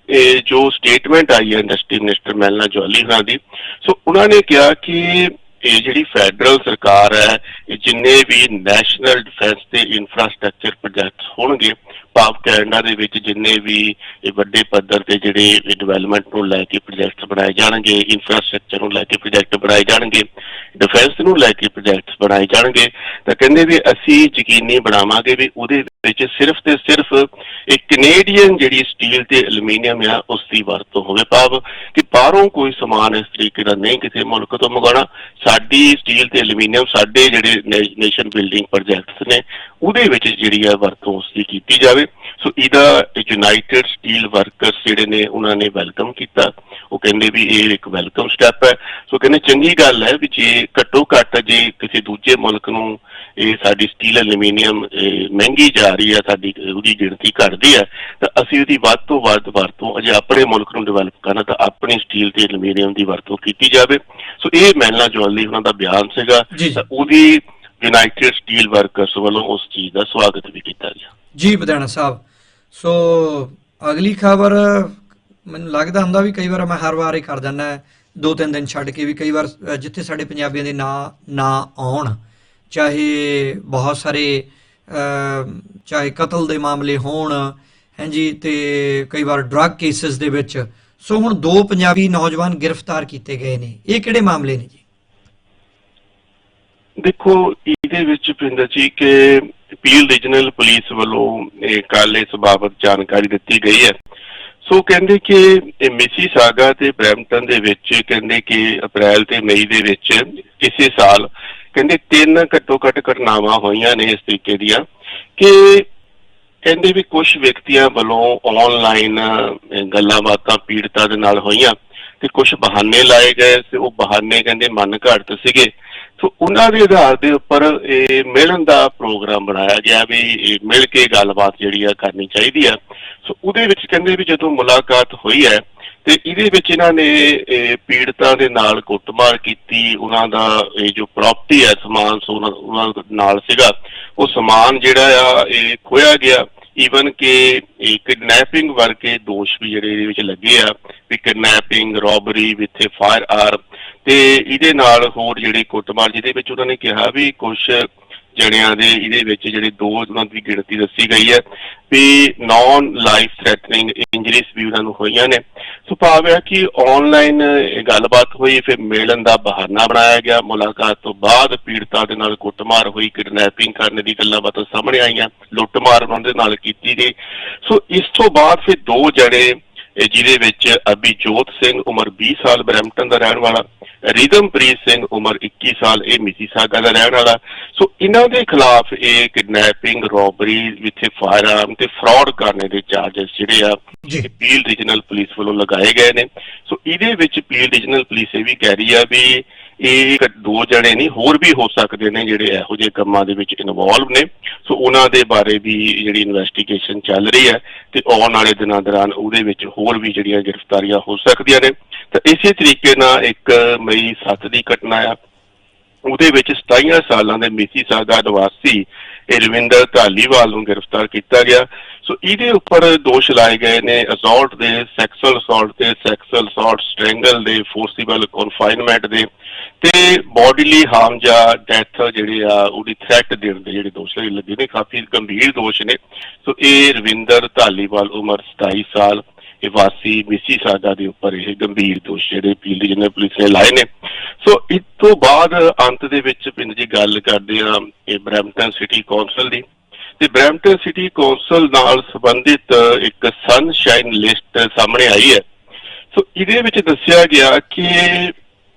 ਜੋ ਸਟੇਟਮੈਂਟ ਆਈ ਹੈ ਇੰਡਸਟਰੀ ਮਿਨਿਸਟਰ ਮੈਲਨਾ ਜੋਲੀ ਹੋਣਾ ਦੀ, ਸੋ ਉਹਨਾਂ ਨੇ ਕਿਹਾ ਕਿ ਇਹ ਜਿਹੜੀ ਫੈਡਰਲ ਸਰਕਾਰ ਹੈ, ਇਹ ਜਿੰਨੇ ਵੀ ਨੈਸ਼ਨਲ ਡਿਫੈਂਸ ਤੇ ਇਨਫਰਾਸਟ੍ਰਕਚਰ ਪ੍ਰੋਜੈਕਟ ਹੋਣਗੇ, ਭਾਵ ਕੈਨੇਡਾ ਦੇ ਵਿੱਚ ਜਿੰਨੇ ਵੀ ਇਹ ਵੱਡੇ ਪੱਧਰ ਤੇ ਜਿਹੜੇ ਡਿਵੈਲਪਮੈਂਟ ਨੂੰ ਲੈ ਕੇ ਪ੍ਰੋਜੈਕਟਸ ਬਣਾਏ ਜਾਣਗੇ ਇਨਫਰਾਸਟ੍ਰਕਚਰ ਨੂੰ ਲੈ ਕੇ ਪ੍ਰੋਜੈਕਟ ਬਣਾਏ ਜਾਣਗੇ ਡਿਫੈਂਸ ਨੂੰ ਲੈ ਕੇ ਪ੍ਰੋਜੈਕਟਸ ਬਣਾਏ ਜਾਣਗੇ, ਤਾਂ ਕਹਿੰਦੇ ਵੀ ਅਸੀਂ ਯਕੀਨੀ ਬਣਾਵਾਂਗੇ ਵੀ ਉਹਦੇ ਵਿੱਚ ਸਿਰਫ ਤੇ ਸਿਰਫ ਇੱਕ ਕੈਨੇਡੀਅਨ ਜਿਹੜੀ ਸਟੀਲ ਤੇ ਐਲੂਮੀਨੀਅਮ ਆ, ਉਸ ਦੀ ਵਰਤੋਂ ਹੋਵੇ। ਭਾਵ ਕਿ ਬਾਹਰੋਂ ਕੋਈ ਸਮਾਨ ਇਸ ਤਰੀਕੇ ਦਾ ਨਹੀਂ ਕਿਸੇ ਮੁਲਕ ਤੋਂ ਮੰਗਾਉਣਾ। ਸਾਡੀ ਸਟੀਲ ਤੇ ਐਲੂਮੀਨੀਅਮ ਸਾਡੇ ਜਿਹੜੇ ਨੇਸ਼ਨ ਬਿਲਡਿੰਗ ਪ੍ਰੋਜੈਕਟਸ ਨੇ, ਉਹਦੇ ਵਿੱਚ ਜਿਹੜੀ ਆ ਵਰਤੋਂ ਉਸ ਦੀ ਕੀਤੀ ਜਾਵੇ। ਸੋ ਇਹਦਾ ਯੂਨਾਈਟਿਡ ਸਟੀਲ ਵਰਕਰਸ ਜਿਹੜੇ ਨੇ ਉਹਨਾਂ ਨੇ ਵੈਲਕਮ ਕੀਤਾ। ਉਹ ਕਹਿੰਦੇ ਵੀ ਇਹ ਇੱਕ ਵੈਲਕਮ ਸਟੈਪ ਹੈ। ਸੋ ਕਹਿੰਦੇ ਚੰਗੀ ਗੱਲ ਹੈ ਵੀ ਜੇ ਘੱਟੋ ਘੱਟ ਜੇ ਕਿਸੇ ਦੂਜੇ ਮੁਲਕ ਨੂੰ ਇਹ ਸਾਡੀ ਸਟੀਲ ਐਲੂਮੀਨੀਅਮ ਮਹਿੰਗੀ ਜਾ ਰਹੀ ਹੈ ਸਾਡੀ ਉਹਦੀ ਗਿਣਤੀ ਘਟਦੀ ਹੈ ਤਾਂ ਅਸੀਂ ਉਹਦੀ ਵੱਧ ਤੋਂ ਵੱਧ ਵਰਤੋਂ ਅਜੇ ਆਪਣੇ ਮੁਲਕ ਨੂੰ ਡਿਵੈਲਪ ਕਰਨਾ ਤਾਂ ਆਪਣੀ ਸਟੀਲ ਤੇ ਐਲੂਮੀਨੀਅਮ ਦੀ ਵਰਤੋਂ ਕੀਤੀ ਜਾਵੇ। ਸੋ ਇਹ ਮੈਲਨਾ ਜੋਲੀ ਉਹਨਾਂ ਦਾ ਬਿਆਨ ਸੀਗਾ। ਤਾਂ ਉਹਦੀ ਯੂਨਾਈਟਿਡ ਸਟੀਲ ਵਰਕਰਸ ਵੱਲੋਂ ਉਸ ਚੀਜ਼ ਦਾ ਸਵਾਗਤ ਵੀ ਕੀਤਾ ਗਿਆ। ਜੀ ਬਦਾਣਾ ਸਾਹਿਬ। ਸੋ ਅਗਲੀ ਖਬਰ, ਮੈਨੂੰ ਲੱਗਦਾ ਹੁੰਦਾ ਵੀ ਕਈ ਵਾਰ ਮੈਂ ਹਰ ਵਾਰ ਹੀ ਕਰ ਜਾਂਦਾ ਦੋ ਤਿੰਨ ਦਿਨ ਛੱਡ ਕੇ ਵੀ ਕਈ ਵਾਰ ਜਿੱਥੇ ਸਾਡੇ ਪੰਜਾਬੀਆਂ ਦੇ ਨਾਂ, ਨਾ ਆਉਣ, ਚਾਹੇ ਬਹੁਤ ਸਾਰੇ ਚਾਹੇ ਕਤਲ ਦੇ ਮਾਮਲੇ ਹੋਣ, ਹਾਂਜੀ, ਤੇ ਕਈ ਵਾਰ ਡਰੱਗ ਕੇਸਸ ਦੇ ਵਿੱਚ। ਸੋ ਹੁਣ ਦੋ ਪੰਜਾਬੀ ਨੌਜਵਾਨ ਗ੍ਰਿਫਤਾਰ ਕੀਤੇ ਗਏ ਨੇ। ਇਹ ਕਿਹੜੇ ਮਾਮਲੇ ਨੇ ਜੀ? ਦੇਖੋ ਇਹਦੇ ਵਿੱਚ ਪਿੰਦਰ ਜੀ ਕਿ ਪੀਲ ਰੀਜਨਲ ਪੁਲਿਸ ਵੱਲੋਂ ਕੱਲ ਇਸ ਬਾਬਤ ਜਾਣਕਾਰੀ ਦਿੱਤੀ ਗਈ ਹੈ। ਸੋ ਕਹਿੰਦੇ ਕਿ ਮਿਸੀ ਸਾਗਾ ਤੇ ਬ੍ਰੈਂਪਟਨ ਦੇ ਵਿੱਚ ਕਹਿੰਦੇ ਕਿ ਅਪ੍ਰੈਲ ਤੇ ਮਈ ਦੇ ਵਿੱਚ ਇਸੇ ਸਾਲ ਕਹਿੰਦੇ ਤਿੰਨ ਘੱਟੋ ਘੱਟ ਘਟਨਾਵਾਂ ਹੋਈਆਂ ਨੇ ਇਸ ਤਰੀਕੇ ਦੀਆਂ ਕਿ ਕਹਿੰਦੇ ਵੀ ਕੁਝ ਵਿਅਕਤੀਆਂ ਵੱਲੋਂ ਆਨਲਾਈਨ ਗੱਲਾਂ ਬਾਤਾਂ ਪੀੜਤਾਂ ਦੇ ਨਾਲ ਹੋਈਆਂ ਤੇ ਕੁਝ ਬਹਾਨੇ ਲਾਏ ਗਏ ਤੇ ਉਹ ਬਹਾਨੇ ਕਹਿੰਦੇ ਮਨ ਘੜਤ ਸੀਗੇ। ਸੋ ਉਹਨਾਂ ਦੇ ਆਧਾਰ ਦੇ ਉੱਪਰ ਇਹ ਮਿਲਣ ਦਾ ਪ੍ਰੋਗਰਾਮ ਬਣਾਇਆ ਗਿਆ ਵੀ ਇਹ ਮਿਲ ਕੇ ਗੱਲਬਾਤ ਜਿਹੜੀ ਆ ਕਰਨੀ ਚਾਹੀਦੀ ਆ। ਸੋ ਉਹਦੇ ਵਿੱਚ ਕਹਿੰਦੇ ਵੀ ਜਦੋਂ ਮੁਲਾਕਾਤ ਹੋਈ ਹੈ, ਤੇ ਇਹਦੇ ਵਿੱਚ ਇਹਨਾਂ ਨੇ ਪੀੜਤਾਂ ਦੇ ਨਾਲ ਕੁੱਟਮਾਰ ਕੀਤੀ, ਉਹਨਾਂ ਦਾ ਇਹ ਜੋ ਪ੍ਰਾਪਰਟੀ ਹੈ, ਸਮਾਨ ਸੋ ਉਹਨਾਂ ਨਾਲ ਸੀਗਾ, ਉਹ ਸਮਾਨ ਜਿਹੜਾ ਆ ਇਹ ਖੋਇਆ ਗਿਆ। ਈਵਨ ਕਿ ਇਹ ਕਿਡਨੈਪਿੰਗ ਵਰਗੇ ਦੋਸ਼ ਵੀ ਜਿਹੜੇ ਇਹਦੇ ਵਿੱਚ ਲੱਗੇ ਆ, ਵੀ kidnapping robbery with firearm ਤੇ ਇਹਦੇ ਨਾਲ ਹੋਰ ਜਿਹੜੇ ਕੁੱਟਮਾਰ, ਜਿਹਦੇ ਵਿੱਚ ਉਹਨਾਂ ਨੇ ਕਿਹਾ ਵੀ ਕੁਝ ਜਣਿਆਂ ਦੇ, ਇਹਦੇ ਵਿੱਚ ਜਿਹੜੇ ਦੋ ਉਹਨਾਂ ਦੀ ਗਿਣਤੀ ਦੱਸੀ ਗਈ ਹੈ ਵੀ ਨਾਨ ਲਾਈਫ ਥ੍ਰੈਟਨਿੰਗ ਇੰਜਰੀਜ਼ ਵੀ ਉਹਨਾਂ ਨੂੰ ਹੋਈਆਂ ਨੇ। ਸੋ ਭਾਵ ਹੈ ਕਿ ਆਨਲਾਈਨ ਗੱਲਬਾਤ ਹੋਈ, ਫਿਰ ਮਿਲਣ ਦਾ ਬਹਾਨਾ ਬਣਾਇਆ ਗਿਆ। ਮੁਲਾਕਾਤ ਤੋਂ ਬਾਅਦ ਪੀੜਤਾਂ ਦੇ ਨਾਲ ਕੁੱਟਮਾਰ ਹੋਈ, ਕਿਡਨੈਪਿੰਗ ਕਰਨ ਦੀ ਗੱਲਾਂ ਬਾਤਾਂ ਸਾਹਮਣੇ ਆਈਆਂ, ਲੁੱਟਮਾਰ ਉਹਨਾਂ ਦੇ ਨਾਲ ਕੀਤੀ ਗਈ। ਸੋ ਇਸ ਤੋਂ ਬਾਅਦ ਫਿਰ ਦੋ ਜਣੇ ਜਿਹਦੇ ਵਿੱਚ ਅਭਿਜੋਤ ਸਿੰਘ ਉਮਰ 20 ਸਾਲ ਬਰੈਂਪਟਨ ਦਾ ਰਹਿਣ ਵਾਲਾ ਰਿਦਮਪ੍ਰੀਤ ਸਿੰਘ ਉਮਰ 21 ਸਾਲ ਇਹ ਮਿਸੀਸਾਗਾ ਦਾ ਰਹਿਣ ਵਾਲਾ। ਸੋ ਇਹਨਾਂ ਦੇ ਖਿਲਾਫ ਇਹ ਕਿਡਨੈਪਿੰਗ ਰੋਬਰੀ ਵਿਥ ਫਾਇਰਆਰਮ ਤੇ ਫਰਾਡ ਕਰਨੇ ਦੇ ਚਾਰजेस ਜਿਹੜੇ ਆ ਪੀਲ ਰੀਜਨਲ ਪੁਲਿਸ ਵੱਲੋਂ ਲਗਾਏ ਗਏ ਨੇ। ਸੋ ਇਹਦੇ ਵਿੱਚ ਪੀਲ ਰੀਜਨਲ ਪੁਲਿਸ ਇਹ ਵੀ ਕਹਿ ਰਹੀ ਆ ਵੀ ਇਹ ਦੋ ਜਣੇ ਨਹੀਂ, ਹੋਰ ਵੀ ਹੋ ਸਕਦੇ ਨੇ ਜਿਹੜੇ ਇਹੋ ਜਿਹੇ ਕੰਮਾਂ ਦੇ ਵਿੱਚ ਇਨਵੋਲਵ ਨੇ। ਸੋ ਉਹਨਾਂ ਦੇ ਬਾਰੇ ਵੀ ਜਿਹੜੀ ਇਨਵੈਸਟੀਗੇਸ਼ਨ ਚੱਲ ਰਹੀ ਹੈ ਤੇ ਆਉਣ ਵਾਲੇ ਦਿਨਾਂ ਦੌਰਾਨ ਉਹਦੇ ਵਿੱਚ ਹੋਰ ਵੀ ਜਿਹੜੀਆਂ ਗ੍ਰਿਫਤਾਰੀਆਂ ਹੋ ਸਕਦੀਆਂ ਨੇ। ਤਾਂ ਇਸੇ ਤਰੀਕੇ ਨਾਲ ਇੱਕ ਮਈ 7 ਦੀ ਘਟਨਾ ਆ। ਉਹਦੇ ਵਿੱਚ 27 ਸਾਲਾਂ ਦੇ ਮਿਸੀ ਸਾਗਾ ਨਿਵਾਸੀ ਇਹ ਰਵਿੰਦਰ ਧਾਲੀਵਾਲ ਨੂੰ ਗ੍ਰਿਫਤਾਰ ਕੀਤਾ ਗਿਆ। ਸੋ ਇਹਦੇ ਉੱਪਰ ਦੋਸ਼ ਲਾਏ ਗਏ ਨੇ ਅਸੌਲਟ ਦੇ ਸੈਕਸੁਅਲ ਅਸੌਲਟ ਤੇ ਸੈਕਸੁਅਲ ਅਸੌਲਟ ਸਟ੍ਰੈਂਗਲ ਦੇ ਫੋਰਸੀਬਲ ਕਨਫਾਈਨਮੈਂਟ ਦੇ ਤੇ ਬੋਡੀਲੀ ਹਾਰਮ ਜਾਂ ਡੈਥ ਜਿਹੜੇ ਆ, ਉਹਦੀ ਥ੍ਰੈਟ ਦੇਣ ਦੇ ਜਿਹੜੇ ਦੋਸ਼ ਲੱਗੇ ਨੇ, ਕਾਫੀ ਗੰਭੀਰ ਦੋਸ਼ ਨੇ। ਸੋ ਇਹ ਰਵਿੰਦਰ ਧਾਲੀਵਾਲ ਉਮਰ 27 ਸਾਲ ਇਹ ਵਾਸੀ ਮਿਸੀ ਸਾਗਾ ਦੇ ਉੱਪਰ ਇਹ ਗੰਭੀਰ ਦੋਸ਼ ਜਿਹੜੇ ਪੀਲ ਦੀ ਜਿਹਨੇ ਪੁਲਿਸ ਨੇ ਲਾਏ ਨੇ। ਸੋ ਇਸ ਤੋਂ ਬਾਅਦ ਅੰਤ ਦੇ ਵਿੱਚ ਪਿੰਡ ਜੀ ਗੱਲ ਕਰਦੇ ਆ ਇਹ ਬਰੈਂਪਟਨ ਸਿਟੀ ਕੌਂਸਲ ਦੀ। ਤੇ ਬਰੈਂਪਟਨ ਸਿਟੀ ਕੌਂਸਲ ਨਾਲ ਸੰਬੰਧਿਤ ਇੱਕ ਸਨਸ਼ਾਈਨ ਲਿਸਟ ਸਾਹਮਣੇ ਆਈ ਹੈ। ਸੋ ਇਹਦੇ ਵਿੱਚ ਦੱਸਿਆ ਗਿਆ ਕਿ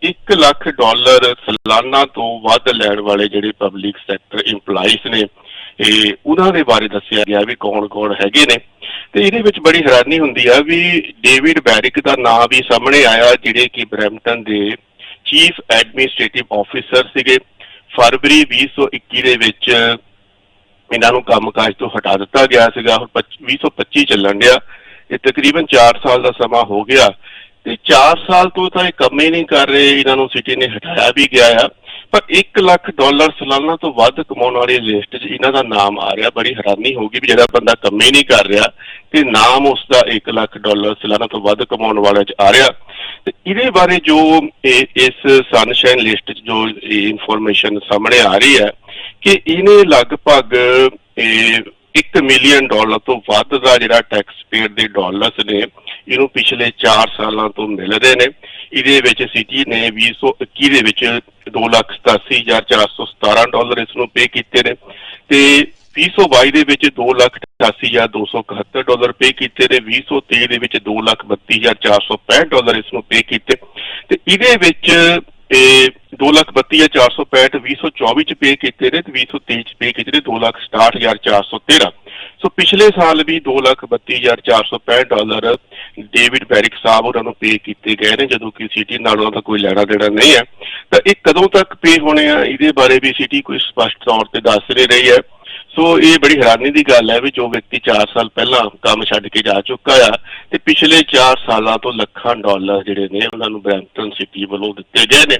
1 ਲੱਖ ਡਾਲਰ ਸਾਲਾਨਾ ਤੋਂ ਵੱਧ ਲੈਣ ਵਾਲੇ ਜਿਹੜੇ ਪਬਲਿਕ ਸੈਕਟਰ EMPLOYEES ਨੇ ਇਹ ਉਹਨਾਂ ਦੇ ਬਾਰੇ ਦੱਸਿਆ ਗਿਆ ਵੀ ਕੌਣ-ਕੌਣ ਹੈਗੇ ਨੇ। ਤੇ ਇਹਦੇ ਵਿੱਚ ਬੜੀ ਹੈਰਾਨੀ ਹੁੰਦੀ ਆ ਵੀ ਡੇਵਿਡ ਬੈਰਿਕ ਦਾ ਨਾਮ ਵੀ ਸਾਹਮਣੇ ਆਇਆ, ਜਿਹੜੇ ਕਿ ਬਰੈਂਪਟਨ ਦੇ ਚੀਫ ਐਡਮਿਨਿਸਟ੍ਰੇਟਿਵ ਆਫੀਸਰ ਸੀਗੇ। ਫਰਵਰੀ 2021 ਦੇ ਵਿੱਚ ਇਹਨਾਂ ਨੂੰ ਕੰਮਕਾਜ ਤੋਂ ਹਟਾ ਦਿੱਤਾ ਗਿਆ ਸੀਗਾ। ਹੁਣ 2025 ਚੱਲਣ ਡਿਆ ਇਹ ਤਕਰੀਬਨ 4 ਸਾਲ ਦਾ ਸਮਾਂ ਹੋ ਗਿਆ। ਤੇ 4 ਸਾਲ ਤੋਂ ਤਾਂ ਇਹ ਕੰਮ ਹੀ ਨਹੀਂ ਕਰ ਰਹੇ। ਇਹਨਾਂ ਨੂੰ ਸਿਟੀ ਨੇ ਹਟਾਇਆ ਵੀ ਗਿਆ ਆ। ਪਰ 1 ਲੱਖ ਡਾਲਰ ਸਾਲਾਨਾ ਤੋਂ ਵੱਧ ਕਮਾਉਣ ਵਾਲੀ ਲਿਸਟ 'ਚ ਇਹਨਾਂ ਦਾ ਨਾਮ ਆ ਰਿਹਾ, ਬੜੀ ਹੈਰਾਨੀ ਹੋਗੀ ਵੀ ਜਿਹੜਾ ਬੰਦਾ ਕੰਮ ਹੀ ਨਹੀਂ ਕਰ ਰਿਹਾ ਤੇ ਨਾਮ ਉਸ ਦਾ 1 ਲੱਖ ਡਾਲਰ ਸਾਲਾਨਾ ਤੋਂ ਵੱਧ ਕਮਾਉਣ ਵਾਲੇ 'ਚ ਆ ਰਿਹਾ। ਤੇ ਇਹਦੇ ਬਾਰੇ ਜੋ ਇਹ- ਇਸ ਸਨਸ਼ਾਈਨ ਲਿਸਟ 'ਚ ਜੋ ਇਨਫੋਰਮੇਸ਼ਨ ਸਾਹਮਣੇ ਆ ਰਹੀ ਹੈ ਕਿ ਇਹਨੇ ਲਗਭਗ 1 ਮਿਲੀਅਨ ਡਾਲਰ ਤੋਂ ਵੱਧ ਦਾ ਜਿਹੜਾ ਟੈਕਸ ਪੇਡ ਦੇ ਡਾਲਰਸ ਨੇ ਇਹਨੂੰ ਪਿਛਲੇ 4 ਸਾਲਾਂ ਤੋਂ ਮਿਲਦੇ ਨੇ। ਇਹਦੇ ਵਿੱਚ ਸਿਟੀ ਨੇ 2021 ਦੇ ਵਿੱਚ 287417 ਡਾਲਰ ਇਸ ਨੂੰ ਪੇ ਕੀਤੇ ਨੇ ਤੇ 2022 ਦੇ ਵਿੱਚ 288271 ਡਾਲਰ ਪੇ ਕੀਤੇ ਨੇ। 2023 ਦੇ ਵਿੱਚ 232465 ਡਾਲਰ ਇਸ ਨੂੰ ਪੇ ਕੀਤੇ। ਤੇ ਇਹਦੇ ਵਿੱਚ, ਇਹ 232465 2024 ਚ ਪੇ ਕੀਤੇ ਨੇ ਤੇ 2023 ਚ ਪੇ ਕੀਤੇ ਨੇ 266413 ਸੋ ਪਿਛਲੇ ਸਾਲ ਵੀ 232465 ਡਾਲਰ ਡੇਵਿਡ ਬੈਰਿਕ ਸਾਹਿਬ ਉਹਨਾਂ ਨੂੰ ਪੇ ਕੀਤੇ ਗਏ ਨੇ, ਜਦੋਂ ਕਿ ਸਿਟੀ ਨਾਲ ਉਹਨਾਂ ਦਾ ਕੋਈ ਲੈਣਾ ਦੇਣਾ ਨਹੀਂ ਹੈ। ਤਾਂ ਇਹ ਕਦੋਂ ਤੱਕ ਪੇ ਹੋਣੇ ਆ, ਇਹਦੇ ਬਾਰੇ ਵੀ ਸਿਟੀ ਕੋਈ ਸਪਸ਼ਟ ਤੌਰ ਤੇ ਦੱਸ ਨਹੀਂ ਰਹੀ ਹੈ। ਸੋ ਇਹ ਬੜੀ ਹੈਰਾਨੀ ਦੀ ਗੱਲ ਹੈ ਵੀ ਜੋ ਵਿਅਕਤੀ 4 ਸਾਲ ਪਹਿਲਾਂ ਕੰਮ ਛੱਡ ਕੇ ਜਾ ਚੁੱਕਾ ਆ, ਤੇ ਪਿਛਲੇ 4 ਸਾਲਾਂ ਤੋਂ ਲੱਖਾਂ ਡਾਲਰ ਜਿਹੜੇ ਨੇ ਉਹਨਾਂ ਨੂੰ ਬਰੈਂਪਟਨ ਸਿਟੀ ਵੱਲੋਂ ਦਿੱਤੇ ਗਏ ਨੇ।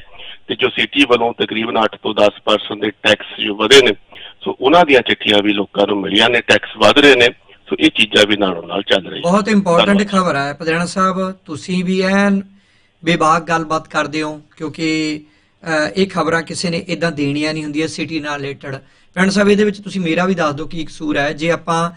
ਤੇ ਜੋ ਸਿਟੀ ਵੱਲੋਂ ਤਕਰੀਬਨ 8 ਤੋਂ 10% ਦੇ ਟੈਕਸ ਜੋ ਵਧੇ ਨੇ ਸੋ ਉਹਨਾਂ ਦੀਆਂ ਚਿੱਠੀਆਂ ਵੀ ਲੋਕਾਂ ਨੂੰ ਮਿਲੀਆਂ ਨੇ ਟੈਕਸ ਵਧ ਰਹੇ ਨੇ ਸੋ ਇਹ ਚੀਜ਼ਾਂ ਵੀ ਨਾਲੋਂ ਨਾਲ ਚੱਲ ਰਹੀਆਂ ਬਹੁਤ ਇੰਪੋਰਟੈਂਟ। ਖਬਰ ਹੈ। ਪਧਿਆਣਾ ਸਾਹਿਬ ਤੁਸੀਂ ਵੀ ਐਨ ਬੇਬਾਕ ਗੱਲਬਾਤ ਕਰਦੇ ਹੋ ਕਿਉਂਕਿ ਇਹ ਖਬਰਾਂ ਕਿਸੇ ਨੇ ਇਦਾਂ ਦੇਣੀਆਂ ਨਹੀਂ ਹੁੰਦੀਆਂ ਸਿਟੀ ਨਾਲ ਰਿਲੇਟਡ ਪਿੰਡ ਸਾਹਿਬ ਇਹਦੇ ਵਿੱਚ ਤੁਸੀਂ ਮੇਰਾ ਵੀ ਦੱਸ ਦਿਓ ਕੀ ਕਸੂਰ ਹੈ। ਜੇ ਆਪਾਂ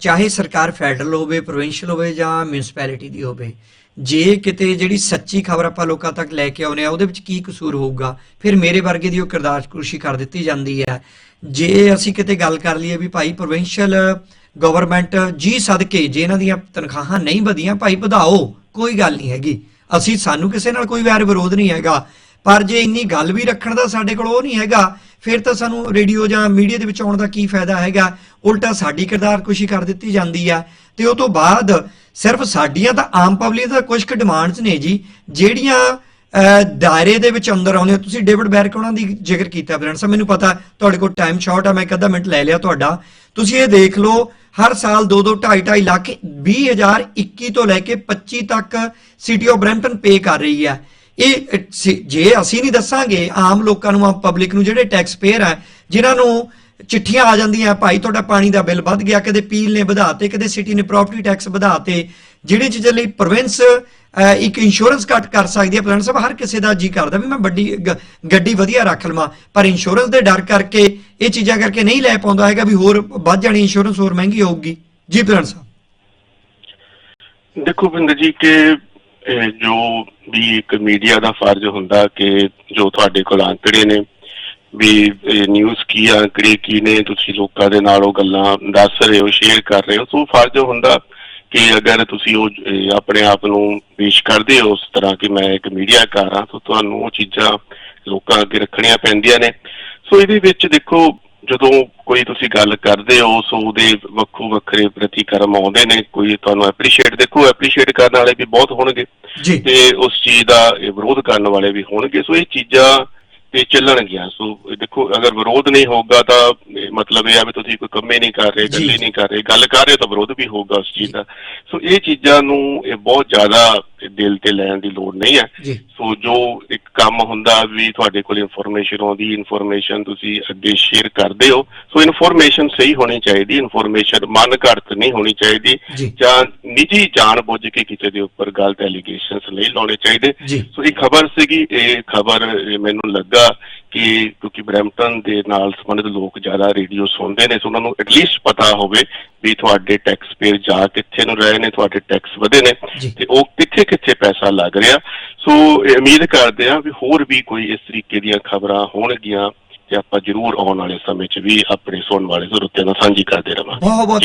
ਚਾਹੇ ਸਰਕਾਰ ਫੈਡਰਲ ਹੋਵੇ ਪ੍ਰੋਵਿੰਸ਼ੀਅਲ ਹੋਵੇ ਜਾਂ ਮਿਊਨਿਸਪੈਲਿਟੀ ਦੀ ਹੋਵੇ ਜੇ ਕਿਤੇ ਜਿਹੜੀ ਸੱਚੀ ਖਬਰ ਆਪਾਂ ਲੋਕਾਂ ਤੱਕ ਲੈ ਕੇ ਆਉਨੇ ਆ, ਉਹਦੇ ਵਿੱਚ ਕੀ ਕਸੂਰ ਹੋਊਗਾ? ਫਿਰ ਮੇਰੇ ਵਰਗੇ ਦੀ ਉਹ ਕਿਰਦਾਰ ਕਿਰਦਾਰਕੁਸ਼ੀ ਕਰ ਦਿੱਤੀ ਜਾਂਦੀ ਹੈ। ਜੇ ਅਸੀਂ ਕਿਤੇ ਗੱਲ ਕਰ ਲਈਏ ਵੀ ਭਾਈ ਪ੍ਰੋਵਿੰਸ਼ੀਅਲ ਗਵਰਨਮੈਂਟ, ਜੀ ਸਦਕੇ, ਜੇ ਇਹਨਾਂ ਦੀਆਂ ਤਨਖਾਹਾਂ ਨਹੀਂ ਵਧੀਆਂ, ਭਾਈ ਵਧਾਓ, ਕੋਈ ਗੱਲ ਨਹੀਂ ਹੈਗੀ। ਅਸੀਂ, ਸਾਨੂੰ ਕਿਸੇ ਨਾਲ ਕੋਈ ਵੈਰ ਵਿਰੋਧ ਨਹੀਂ ਹੈਗਾ। ਪਰ ਜੇ ਇੰਨੀ ਗੱਲ ਵੀ ਰੱਖਣ ਦਾ ਸਾਡੇ ਕੋਲ ਉਹ ਨਹੀਂ ਹੈਗਾ ਫਿਰ ਤਾਂ ਸਾਨੂੰ ਰੇਡੀਓ ਜਾਂ ਮੀਡੀਆ ਦੇ ਵਿੱਚ ਆਉਣ ਦਾ ਕੀ ਫਾਇਦਾ ਹੈਗਾ? ਉਲਟਾ ਸਾਡੀ ਕਿਰਦਾਰਕੁਸ਼ੀ ਕਰ ਦਿੱਤੀ ਜਾਂਦੀ ਆ। ਤੇ ਉਹ ਤੋਂ ਬਾਅਦ ਸਿਰਫ ਸਾਡੀਆਂ ਤਾਂ ਆਮ ਪਬਲਿਕ ਦਾ ਕੁਝ ਕੁ ਡਿਮਾਂਡਸ ਨੇ ਜੀ। ਜਿਹੜੀਆਂ ਦਾਇਰੇ ਦੇ ਵਿੱਚ ਅੰਦਰ ਆਉਂਦੇ ਹੋ। ਤੁਸੀਂ ਡੇਵਿਡ ਬੈਰਕ ਉਹਨਾਂ ਦੀ ਜ਼ਿਕਰ ਕੀਤਾ ਬ੍ਰੈਂਡ ਸਾਹਿਬ। ਮੈਨੂੰ ਪਤਾ ਤੁਹਾਡੇ ਕੋਲ ਟਾਈਮ ਸ਼ਾਰਟ ਆ, ਮੈਂ ਇੱਕ ਅੱਧਾ ਮਿੰਟ ਲੈ ਲਿਆ ਤੁਹਾਡਾ। ਤੁਸੀਂ ਇਹ ਦੇਖ ਲਓ, ਹਰ ਸਾਲ 2 2 2.5 2.5 ਲੱਖ 20021 ਤੋਂ ਲੈ ਕੇ 25 ਤੱਕ ਸਿਟੀ ਆਫ ਬ੍ਰੈਂਪਟਨ ਪੇ ਕਰ ਰਹੀ ਹੈ ਇਹ ਜੇ ਅਸੀਂ ਨਹੀਂ ਦੱਸਾਂਗੇ, ਆਮ ਲੋਕਾਂ ਨੂੰ, ਆਮ ਪਬਲਿਕ ਨੂੰ ਜਿਹੜੇ ਟੈਕਸ ਪੇਅਰ ਹੈ ਜਿਨ੍ਹਾਂ ਨੂੰ ਚਿੱਠੀਆਂ ਆ ਜਾਂਦੀਆਂ, ਭਾਈ ਤੁਹਾਡਾ ਪਾਣੀ ਦਾ ਬਿੱਲ ਵੱਧ ਗਿਆ, ਕਦੇ ਪੀਲ ਨੇ ਵਧਾਤੇ ਕਦੇ ਸਿਟੀ ਨੇ ਪ੍ਰਾਪਰਟੀ ਟੈਕਸ ਵਧਾਤੇ ਜਿਹੜੇ ਚੀਜ਼ਾਂ ਲਈ ਪ੍ਰੋਵਿੰਸ ਇੱਕ ਇੰਸ਼ੋਰੈਂਸ ਕੱਟ ਕਰ ਸਕਦੀ ਹੈ, ਪ੍ਰਧਾਨ ਸਾਹਿਬ, ਹਰ ਕਿਸੇ ਦਾ ਜੀ ਕਰਦਾ ਵੀ ਮੈਂ ਵੱਡੀ ਗੱਡੀ ਵਧੀਆ ਰੱਖ ਲਵਾਂ, ਪਰ ਇੰਸ਼ੋਰੈਂਸ ਦੇ ਡਰ ਕਰਕੇ, ਇਹ ਚੀਜ਼ਾਂ ਕਰਕੇ ਨਹੀਂ ਲੈ ਪਾਉਂਦਾ ਹੈਗਾ ਵੀ ਹੋਰ ਵੱਧ ਜਾਣੀ ਇੰਸ਼ੋਰੈਂਸ ਹੋਰ ਮਹਿੰਗੀ ਹੋਊਗੀ। ਜੀ ਪ੍ਰਧਾਨ ਸਾਹਿਬ। ਦੇਖੋ ਬਿੰਦਰ ਜੀ, ਕਿ ਜੋ ਵੀ ਇੱਕ ਮੀਡੀਆ ਦਾ ਫਰਜ਼ ਹੁੰਦਾ ਕਿ ਜੋ ਤੁਹਾਡੇ ਕੋਲ ਅੰਕੜੇ ਨੇ ਵੀ ਨਿਊਜ਼ ਕੀ ਆ, ਕੀ ਨੇ ਤੁਸੀਂ ਲੋਕਾਂ ਦੇ ਨਾਲ ਉਹ ਗੱਲਾਂ ਦੱਸ ਰਹੇ ਹੋ ਸ਼ੇਅਰ ਕਰ ਰਹੇ ਹੋ ਸੋ ਫਰਜ਼ ਹੁੰਦਾ ਕਿ ਅਗਰ ਤੁਸੀਂ ਉਹ ਆਪਣੇ ਆਪ ਨੂੰ ਪੇਸ਼ ਕਰਦੇ ਹੋ ਉਸ ਤਰ੍ਹਾਂ ਕਿ ਮੈਂ ਇੱਕ ਮੀਡੀਆਕਾਰ ਹਾਂ ਤਾਂ ਤੁਹਾਨੂੰ ਉਹ ਚੀਜ਼ਾਂ ਲੋਕਾਂ ਅੱਗੇ ਰੱਖਣੀਆਂ ਪੈਂਦੀਆਂ ਨੇ। ਸੋ ਇਹਦੇ ਵਿੱਚ ਦੇਖੋ ਜਦੋਂ ਕੋਈ ਤੁਸੀਂ ਗੱਲ ਕਰਦੇ ਹੋ ਸੋ ਉਹਦੇ ਵੱਖੋ ਵੱਖਰੇ ਪ੍ਰਤੀਕਰਮ ਆਉਂਦੇ ਨੇ ਕੋਈ ਤੁਹਾਨੂੰ ਐਪਰੀਸ਼ੀਏਟ ਦੇਖੋ ਐਪਰੀਸ਼ੀਏਟ ਕਰਨ ਵਾਲੇ ਵੀ ਬਹੁਤ ਹੋਣਗੇ ਤੇ ਉਸ ਚੀਜ਼ ਦਾ ਵਿਰੋਧ ਕਰਨ ਵਾਲੇ ਵੀ ਹੋਣਗੇ ਸੋ ਇਹ ਚੀਜ਼ਾਂ ਤੇ ਚੱਲਣਗੀਆਂ। ਸੋ ਦੇਖੋ ਅਗਰ ਵਿਰੋਧ ਨਹੀਂ ਹੋਊਗਾ ਤਾਂ ਮਤਲਬ ਇਹ ਆ ਵੀ ਤੁਸੀਂ ਕੋਈ ਕੰਮ ਨਹੀਂ ਕਰ ਰਹੇ ਗੱਲ ਨਹੀਂ ਕਰ ਰਹੇ ਗੱਲ ਕਰ ਰਹੇ ਤਾਂ ਵਿਰੋਧ ਵੀ ਹੋਊਗਾ ਉਸ ਚੀਜ਼ ਦਾ। ਸੋ ਇਹ ਚੀਜ਼ਾਂ ਨੂੰ ਇਹ ਬਹੁਤ ਜ਼ਿਆਦਾ ਦਿਲ ਤੇ ਲੈਣ ਦੀ ਲੋੜ ਨਹੀਂ ਹੈ। ਸੋ ਜੋ ਇੱਕ ਕੰਮ ਹੁੰਦਾ ਵੀ ਤੁਹਾਡੇ ਕੋਲ ਇਨਫੋਰਮੇਸ਼ਨ ਆਉਂਦੀ ਇਨਫੋਰਮੇਸ਼ਨ ਤੁਸੀਂ ਅੱਗੇ ਸ਼ੇਅਰ ਕਰਦੇ ਹੋ। ਸੋ ਇਨਫੋਰਮੇਸ਼ਨ ਸਹੀ ਹੋਣੀ ਚਾਹੀਦੀ ਇਨਫੋਰਮੇਸ਼ਨ ਮਨ ਘੜਤ ਨਹੀਂ ਹੋਣੀ ਚਾਹੀਦੀ। ਜੀ। ਨਿੱਜੀ ਜਾਣ ਬੁੱਝ ਕੇ ਕਿਸੇ ਦੇ ਉੱਪਰ ਗਲਤ ਐਲੀਗੇਸ਼ਨਸ ਨਹੀਂ ਲਾਉਣੇ ਚਾਹੀਦੇ। ਸੋ ਇਹ ਖਬਰ ਸੀਗੀ ਇਹ ਖਬਰ ਮੈਨੂੰ ਲੱਗਾ ਕਿ ਕਿਉਂਕਿ ਬ੍ਰੈਂਪਟਨ ਦੇ ਨਾਲ ਸੰਬੰਧਿਤ ਲੋਕ ਜ਼ਿਆਦਾ ਰੇਡੀਓ ਸੁਣਦੇ ਨੇ ਸੋ ਉਹਨਾਂ ਨੂੰ ਐਟਲੀਸਟ ਪਤਾ ਹੋਵੇ ਵੀ ਤੁਹਾਡੇ ਟੈਕਸ ਪੇਅਰ ਜਾ ਕਿੱਥੇ ਨੂੰ ਰਹੇ ਨੇ ਤੁਹਾਡੇ ਟੈਕਸ ਵਧੇ ਨੇ। ਤੇ ਉਹ ਕਿੱਥੇ ਕਿੱਥੇ ਪੈਸਾ ਲੱਗ ਰਿਹਾ। ਸੋ ਉਮੀਦ ਕਰਦੇ ਹਾਂ ਵੀ ਹੋਰ ਵੀ ਕੋਈ ਇਸ ਤਰੀਕੇ ਦੀਆਂ ਖਬਰਾਂ ਹੋਣਗੀਆਂ ਤੇ ਆਪਾਂ ਜ਼ਰੂਰ ਆਉਣ ਵਾਲੇ ਸਮੇਂ 'ਚ ਵੀ ਆਪਣੇ ਸੁਣਨ ਵਾਲੇ ਜ਼ਰੂਰਤਾਂ ਨਾਲ ਸਾਂਝੀ ਕਰਦੇ ਰਵਾਂਗੇ। ਬਹੁਤ ਬਹੁਤ